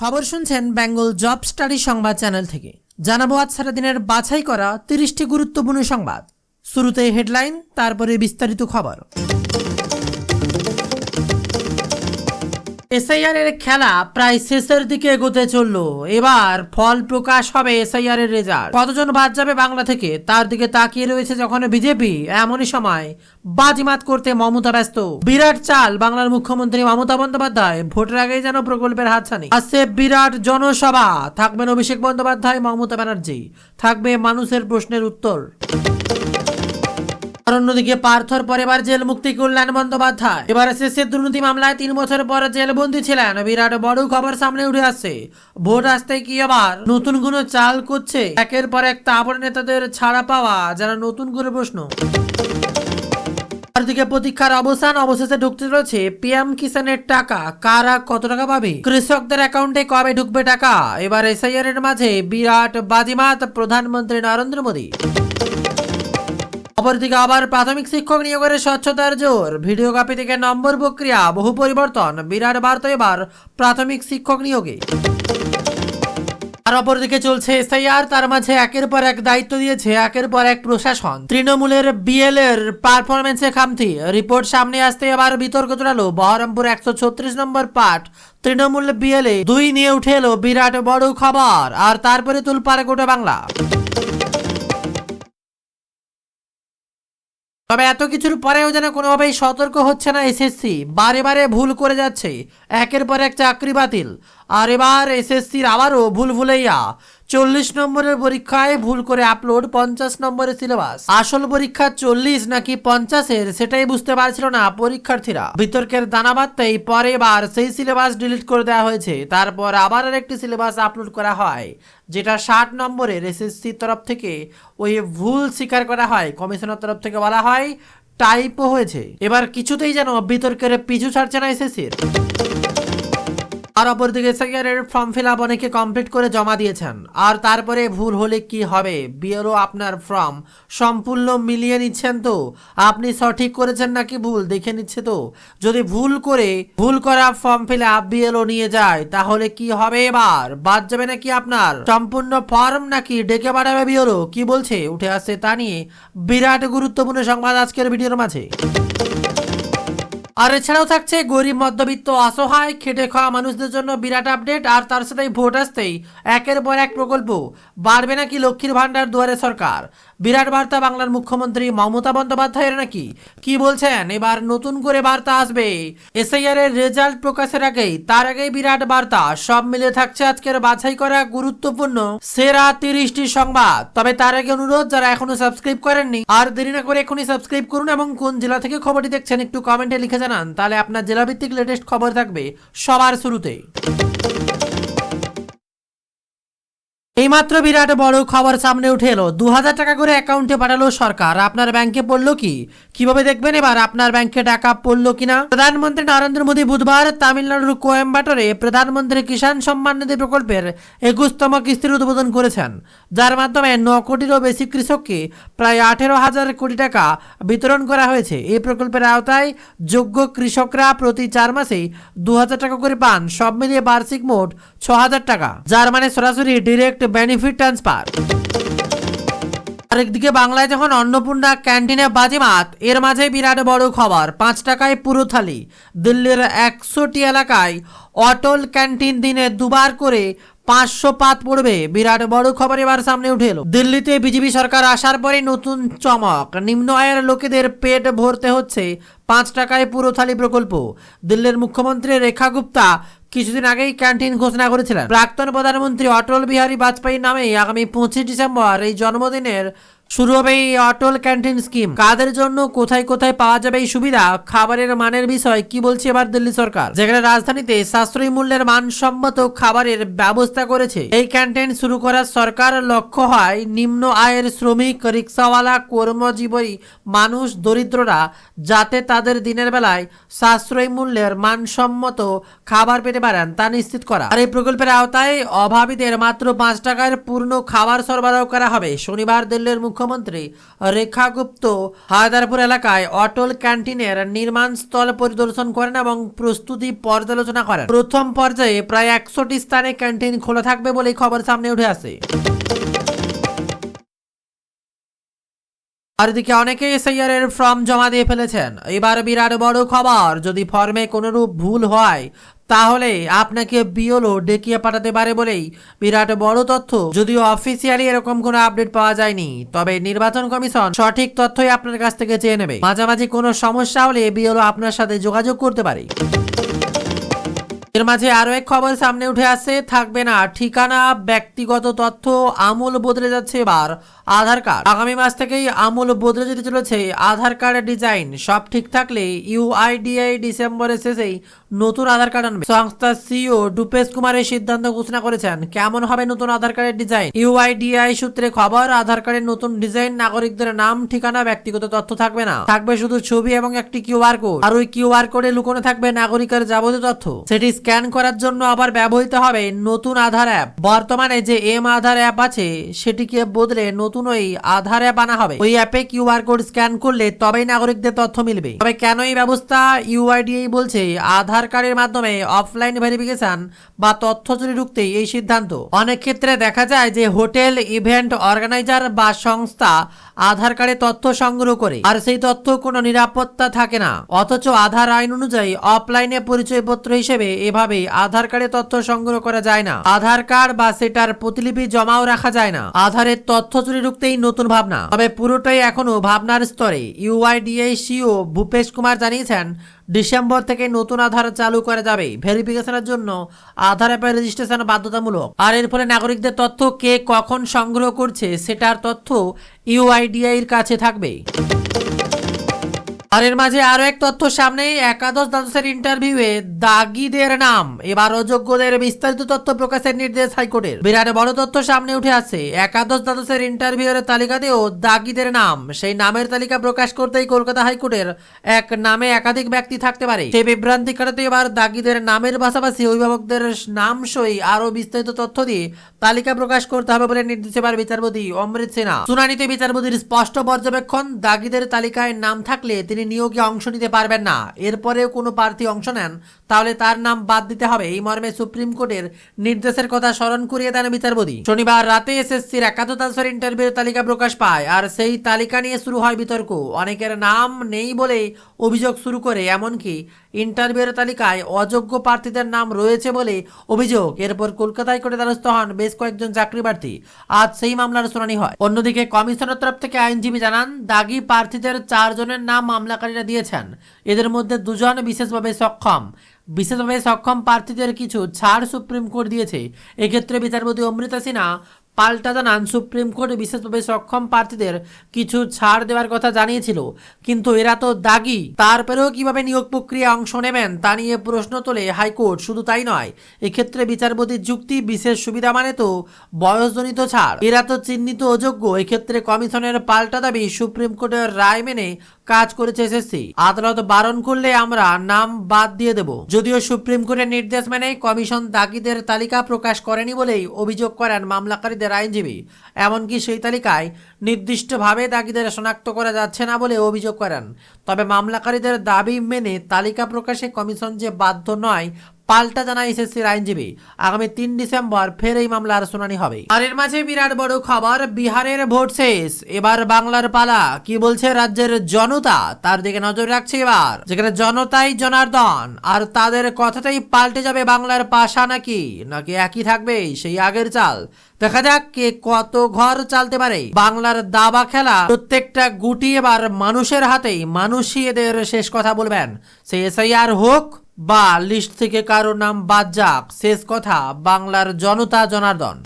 খবর শুনছেন Bengal job study সংবাদ চ্যানেল থেকে। জানাব আজ সারাদিনের বাছাই করা তিরিশটি গুরুত্বপূর্ণ সংবাদ। শুরুতে হেডলাইন, তারপরে বিস্তারিত খবর। এসআইআর এর খেলা প্রায় শেষের দিকে এগোতে চলল। এবার ফল প্রকাশ হবে এসআইআর এর রেজাল্ট কতজন বাদ যাবে বাংলা থেকে? তার দিকে তাকিয়ে রয়েছে যখন বিজেপি। এমনই সময় বাজিমাত করতে মমতা ব্যস্ত। বিরাট চাল, বাংলার মুখ্যমন্ত্রী মমতা বন্দ্যোপাধ্যায়, ভোটের আগেই যেন প্রকল্পের হাতছানি। আসছে বিরাট জনসভা। থাকবেন অভিষেক বন্দ্যোপাধ্যায়, মমতা ব্যানার্জি। থাকবে মানুষের প্রশ্নের উত্তর। অন্যদিকে পার্থর পরিবার জেল মুক্তি কল্যাণ বন্দ্যোপাধ্যায়। এবার শেষের দুর্নীতি মামলায় তিন বছর পর জেলবন্দি ছিলেন। বিরাট বড় খবর সামনে উঠে আসছে। ভোট আসতে কি আবার নতুন কোনো চাল করছে? একের পর এক তাবর নেতাদের ছাড়া পাওয়া যারা নতুন করে প্রশ্ন। দিকে প্রতীক্ষার অবসান, অবশেষে ঢুকতে চলেছে পিএম কিষানের টাকা। কারা কত টাকা পাবে? কৃষকদের অ্যাকাউন্টে কবে ঢুকবে টাকা? এবার এসআইআর এর মাঝে বিরাট বাজিমাত প্রধানমন্ত্রী নরেন্দ্র মোদী। অপরদিকে আবার প্রাথমিক শিক্ষক নিয়োগের স্বচ্ছতার জোর। ভিডিও কপি থেকে নম্বর প্রক্রিয়া, বহু পরিবর্তন। বিরাট বার্তা এবার প্রাথমিক শিক্ষক নিয়োগে। আর অপরদিকে চলছে এসআইআর, তার মাঝে একের পর এক দায়িত্ব দিয়েছে একের পর এক প্রশাসন। তৃণমূলের বিএল এর পারফরমেন্সে খামতি। রিপোর্ট সামনে আসতে এবার বিতর্ক চড়ালো। বহরমপুর একশো ছত্রিশ নম্বর পাঠ তৃণমূল বিএল দুই নিয়ে উঠে এলো বিরাট বড় খবর। আর তারপরে তুলপাড়ে গোটা বাংলা। তবে এত কিছুর পরেও যেন কোনোভাবেই সতর্ক হচ্ছে না এসএসসি। বারে বারে ভুল করে যাচ্ছে। একের পর এক চাকরি বাতিল। আর এবার এসএসসির আবারও ভুল ভুলেইয়া চল্লিশ নম্বরের পরীক্ষায় ভুল করে আপলোড পঞ্চাশ নম্বরের সিলেবাস আসল পরীক্ষা চল্লিশ নাকি পঞ্চাশের সেটাই বুঝতে পারছিল না পরীক্ষার্থীরা। বিতর্কের দানা বাঁধতেই পরে এবার সেই সিলেবাস ডিলিট করে দেওয়া হয়েছে। তারপর আবার আরেকটি সিলেবাস আপলোড করা হয়, যেটা ষাট নম্বরের এসএসসির তরফ থেকে ওই ভুল স্বীকার করা হয়। কমিশনের তরফ থেকে বলা হয় টাইপও হয়েছে। এবার কিছুতেই যেন বিতর্কের পিছু ছাড়ছে না এসএসসির। আর অপরদিকে সেকেন্ডের ফর্ম ফিল আপ অনেকে কমপ্লিট করে জমা দিয়েছেন। আর তারপরে ভুল হলে কি হবে? বিএলও আপনার ফর্ম সম্পূর্ণ মিলিয়ে নিচ্ছেন তো? আপনি সঠিক করেছেন নাকি ভুল? দেখে নিচ্ছে তো। যদি ভুল করে ভুল করা ফর্ম ফিল আপ বিএলও নিয়ে যায়, তাহলে কি হবে এবার? বাদ যাবে নাকি আপনার? সম্পূর্ণ ফর্ম নাকি ডেকে পাঠাবে বিএলও? কি বলছে? উঠে আসছে তা নিয়ে বিরাট গুরুত্বপূর্ণ সংবাদ আজকের ভিডিওর মাঝে। আর এছাড়াও থাকছে গরিব, মধ্যবিত্ত, অসহায়, খেটে খাওয়া মানুষদের জন্য বিরাট আপডেট আর তার সাথে ভোট আসতেই একের পর এক প্রকল্প। বাড়বে নাকি লক্ষ্মীর ভাণ্ডার দুয়ারে সরকার? বিরাট বার্তা বাংলার মুখ্যমন্ত্রী মমতা বন্দ্যোপাধ্যায়ের নাকি? কি বলছেন? এবার নতুন করে বার্তা আসবে। এসআইআর এর রেজাল্ট প্রকাশের আগেই, তার আগেই বিরাট বার্তা। সব মিলে থাকছে আজকের বাছাই করা গুরুত্বপূর্ণ, সেরা তিরিশটি সংবাদ। তবে তার আগে অনুরোধ, যারা এখনও সাবস্ক্রাইব করেননি, আর দেরি না করে এখনই সাবস্ক্রাইব করুন এবং কোন জেলা থেকে খবরটি দেখছেন একটু কমেন্টে লিখে জানান। তাহলে আপনার জেলাভিত্তিক লেটেস্ট খবর থাকবে সবার শুরুতেই। এইমাত্র বিরাট বড় খবর সামনে উঠে এলো। দু হাজার টাকা করে অ্যাকাউন্টে পাঠালো সরকার। আপনার ব্যাংকে পড়ল কি? কীভাবে দেখবেন এবার আপনার ব্যাংকে টাকা পড়ল কিনা? প্রধানমন্ত্রী নরেন্দ্র মোদী বুধবার তামিলনাড়ুর কোয়েম্বাটোরে প্রধানমন্ত্রী কিষাণ সম্মান নিধি প্রকল্পের একুশতম কিস্তির উদ্বোধন করেছেন। যার মাধ্যমে ন কোটিরও বেশি কৃষককে প্রায় আঠেরো হাজার কোটি টাকা বিতরণ করা হয়েছে। এই প্রকল্পের আওতায় যোগ্য কৃষকরা প্রতি চার মাসেই দু হাজার টাকা করে পান। সব মিলিয়ে বার্ষিক মোট ছ হাজার টাকা। যার মানে সরাসরি ডিরেক্ট বেনিফিট ট্রান্সফার আরেকদিকে বাংলায় যখন অন্নপূর্ণা ক্যান্টিনে বাজিমাত, এর মাঝে বিরাট বড় খবর। পাঁচ টাকায় পুরো থালি। দিল্লির একশোটি এলাকায় অটল ক্যান্টিন দিনে দুবার করে পাঁচশো পাত পড়বে। বিরাট বড় খবর এবার সামনে উঠে এলো। দিল্লিতে বিজেপি সরকার আসার পরে নতুন চমক। নিম্ন আয়ের লোকেদের পেট ভরতে হচ্ছে পাঁচ টাকায় পুরো থালি প্রকল্প। দিল্লির মুখ্যমন্ত্রী রেখা গুপ্তা কিছুদিন আগেই ক্যান্টিন ঘোষণা করেছিলেন। প্রাক্তন প্রধানমন্ত্রী অটল বিহারী বাজপেয়ীর নামে আগামী পঁচিশ ডিসেম্বর এই জন্মদিনের শুরু হবে এই অটল ক্যান্টিন স্কিম। কাদের জন্য, কোথায় কোথায় পাওয়া যাবে এই সুবিধা, খাবারের মানের বিষয় কি বলছে এবার দিল্লি সরকার? যেখানে রাজধানীতে সাশ্রয়ী মূল্যের মানসম্মত খাবারের ব্যবস্থা করেছে। এই ক্যান্টিন শুরু করার সরকার লক্ষ্য হয় নিম্ন আয়ের শ্রমিক, রিক্সাওয়ালা, কর্মজীবী মানুষ, দরিদ্ররা, যাতে তাদের দিনের বেলায় সাশ্রয়ী মূল্যের মানসম্মত খাবার পেতে পারেন, তা নিশ্চিত করা। আর এই প্রকল্পের আওতায় অভাবীদের মাত্র পাঁচ টাকার পূর্ণ খাবার সরবরাহ করা হবে। শনিবার দিল্লির মুখ্য মুখ্যমন্ত্রী রেখা গুপ্ত হায়দারপুর এলাকায় অটল ক্যান্টিনের নির্মাণ স্থল পরিদর্শন করেন এবং প্রস্তুতি পর্যালোচনা করেন। প্রথম পর্যায়ে প্রায় একশোটি স্থানে ক্যান্টিন খোলা থাকবে বলেই খবর সামনে উঠে আসে। আর এদিকে অনেকে এসআইআর ফর্ম জমা দিয়ে ফেলেছেন। এবার বিরাট বড় খবর, যদি ফর্মে কোনোরূপ ভুল হয় তাহলে আপনাকে বিওলো ডেকিয়ে পাঠাতে পারে বলেই বিরাট বড় তথ্য। যদিও অফিসিয়ালি এরকম কোনো আপডেট পাওয়া যায়নি, তবে নির্বাচন কমিশন সঠিক তথ্যই আপনার কাছ থেকে চেয়ে নেবে। মাঝামাঝি কোনো সমস্যা হলে বিওলো আপনার সাথে যোগাযোগ করতে পারে। এর মাঝে আরও এক খবর সামনে উঠে আসছে থাকবে না ঠিকানা, ব্যক্তিগত তথ্য, আমূল বদলে যাচ্ছে এবার আধার কার্ড। আগামী মাস থেকেই আমূল বদলে যেতে চলেছে আধার কার্ডের ডিজাইন। সব ঠিক থাকলে ইউআইডিআই ডিসেম্বরের শেষেই নতুন আধার কার্ড আনবে। সংস্থার সিইও ডুপেশ কুমার এই সিদ্ধান্ত ঘোষণা করেছেন। কেমন হবে নতুন আধার কার্ডের ডিজাইন? ইউআইডিআই সূত্রে খবর, আধার কার্ডের নতুন ডিজাইন নাগরিকদের নাম, ঠিকানা, ব্যক্তিগত তথ্য থাকবে না। থাকবে শুধু ছবি এবং একটি কিউআর কোড। আর ওই কিউআর কোডে লুকোনো থাকবে নাগরিকের যাবতীয় তথ্য। সেটি স্ক্যান করার জন্য আবার ব্যবহৃত হবে নতুন আধার অ্যাপ। বর্তমানে যে এম আধার অ্যাপ আছে, সেটিকে বদলে নতুন ওই আধার অ্যাপ আনা হবে। ওই অ্যাপে কিউআর কোড স্ক্যান করলে তবেই নাগরিকদের তথ্য মিলবে। তবে কেন এই ব্যবস্থা? ইউআইডিআই বলছে, আধার কার্ডের মাধ্যমে অফলাইন ভেরিফিকেশন বা তথ্য চুরি ঢুকতেই এই সিদ্ধান্ত। অনেক ক্ষেত্রে দেখা যায় যে হোটেল, ইভেন্ট অর্গানাইজার বা সংস্থা আধার কার্ডে তথ্য সংগ্রহ করে, আর সেই তথ্য কোনো নিরাপত্তা থাকে না। অথচ আধার আইন অনুযায়ী অফলাইনে পরিচয়পত্র হিসেবে এভাবে আধার কার্ডে তথ্য সংগ্রহ করা যায় না। আধার কার্ড বা সেটার প্রতিলিপি জমাও রাখা যায় না। আধারের তথ্য চুরি রুখতেই নতুন ভাবনা। তবে পুরোটাই এখনও ভাবনার স্তরে। ইউআইডিএ সিও ভূপেশ কুমার জানিয়েছেন ডিসেম্বর থেকে নতুন আধার চালু করা যাবে। ভেরিফিকেশনের জন্য আধার অ্যাপের রেজিস্ট্রেশন বাধ্যতামূলক। আর এর ফলে নাগরিকদের তথ্য কে কখন সংগ্রহ করছে, সেটার তথ্য ইউআইডিআই এর কাছে থাকবে। আর এর মাঝে আরও এক তথ্য সামনে একাদশ দ্বাদশের ইন্টারভিউয়ে দাগিদের নাম। এবার অযোগ্যদের বিস্তারিত তথ্য প্রকাশের নির্দেশ হাইকোর্টের। বিরাট বড় তথ্য সামনে উঠে আসছে একাদশ দ্বাদশের ইন্টারভিউয়ের তালিকাতেও দাগিদের নাম। সেই নামের তালিকা প্রকাশ করতেই কলকাতা হাইকোর্টের এক নামে একাধিক ব্যক্তি থাকতে পারে। সেই বিভ্রান্তি কাটাতে এবার দাগিদের নামের পাশাপাশি অভিভাবকদের নাম সই আরও বিস্তারিত তথ্য দিয়ে তালিকা প্রকাশ করতে হবে বলে নির্দেশ এবার বিচারপতি অমৃত সিনহা শুনানিতে বিচারপতির স্পষ্ট পর্যবেক্ষণ, দাগিদের তালিকায় নাম থাকলে তিনি নিয়োগে অংশ নিতে পারবেন না। এরপরেও কোনো প্রার্থী অংশ নেন তাহলে তার নাম বাদ দিতে হবে। এই মর্মে সুপ্রিম কোর্টের নির্দেশের কথা স্মরণ করিয়ে দেন বিচারপতি। শনিবার রাতে এসএসসির একাদশ ইন্টারভিউ তালিকা প্রকাশ পায় আর সেই তালিকা নিয়ে শুরু হয় বিতর্ক। অনেকের নাম নেই বলে অভিযোগ শুরু করে, এমনকি ইন্টারভিউর তালিকায় অযোগ্য প্রার্থীদের নাম রয়েছে বলে অভিযোগ। এরপর কলকাতায় করে দ্বারস্থ হন বেশ কয়েকজন চাকরি প্রার্থী আজ সেই মামলার শুনানি হয়। অন্যদিকে কমিশনের তরফ থেকে আইনজীবী জানান, দাগি প্রার্থীদের চারজনের নাম মামলাকারীরা দিয়েছেন। এদের মধ্যে দুজন বিশেষভাবে সক্ষম। বিশেষভাবে সক্ষম প্রার্থীদের কিছু ছাড় সুপ্রিম কোর্ট দিয়েছে। এক্ষেত্রে বিচারপতি অমৃতা সিনহা পাল্টা জানান, সুপ্রিম কোর্ট বিশেষভাবে সক্ষম প্রার্থীদের কিছু ছাড় দেওয়ার কথা জানিয়েছিল। কিন্তু এরা তো দাগি। তারপরেও কীভাবে নিয়োগ প্রক্রিয়া অংশ নেবেন তা নিয়ে প্রশ্ন তোলে হাইকোর্ট। শুধু তাই নয়, এক্ষেত্রে বিচারপতির যুক্তি বিশেষ সুবিধা মানে তো বয়সজনিত ছাড়। এরা তো চিহ্নিত অযোগ্য। এক্ষেত্রে কমিশনের পাল্টা দাবি সুপ্রিম কোর্টের রায় মেনে কাজ করেছে এসএসসি আদালত বারণ করলে আমরা নাম বাদ দিয়ে দেব। যদিও সুপ্রিম কোর্টের নির্দেশ মেনে কমিশন দাগিদের তালিকা প্রকাশ করেনি বলেই অভিযোগ করেন মামলাকারীদের আইনজীবী। এমনকি সেই তালিকায় নির্দিষ্টভাবে দাগিদের শনাক্ত করা যাচ্ছে না বলে অভিযোগ করেন। তবে মামলাকারীদের দাবি মেনে তালিকা প্রকাশে কমিশন যে বাধ্য নয় পাল্টা জানায় এসএসসির আইনজীবী। আগামী তিন ডিসেম্বর ফের এই মামলার শুনানি হবে। আর এর মাঝে বিরাট বড় খবর, বিহারের ভোট শেষ। এবার বাংলার পালা। কি বলছে রাজ্যের জনতা? তার দিকে নজর রাখছে এবার। যেখানে জনতাই জনার্দন। আর তাদের কথাটাই পাল্টে যাবে বাংলার পাশা নাকি? নাকি একই থাকবে সেই আগের চাল? দেখা যাক কে কত ঘর চালতে পারে। বাংলার দাবা খেলা প্রত্যেকটা গুটি এবার মানুষের হাতেই। মানুষই এদের শেষ কথা বলবেন। সে এসআইআর হোক বা লিস্ট থেকে কারও নাম বাদ যাক। শেষ কথা বাংলার জনতা জনার্দন।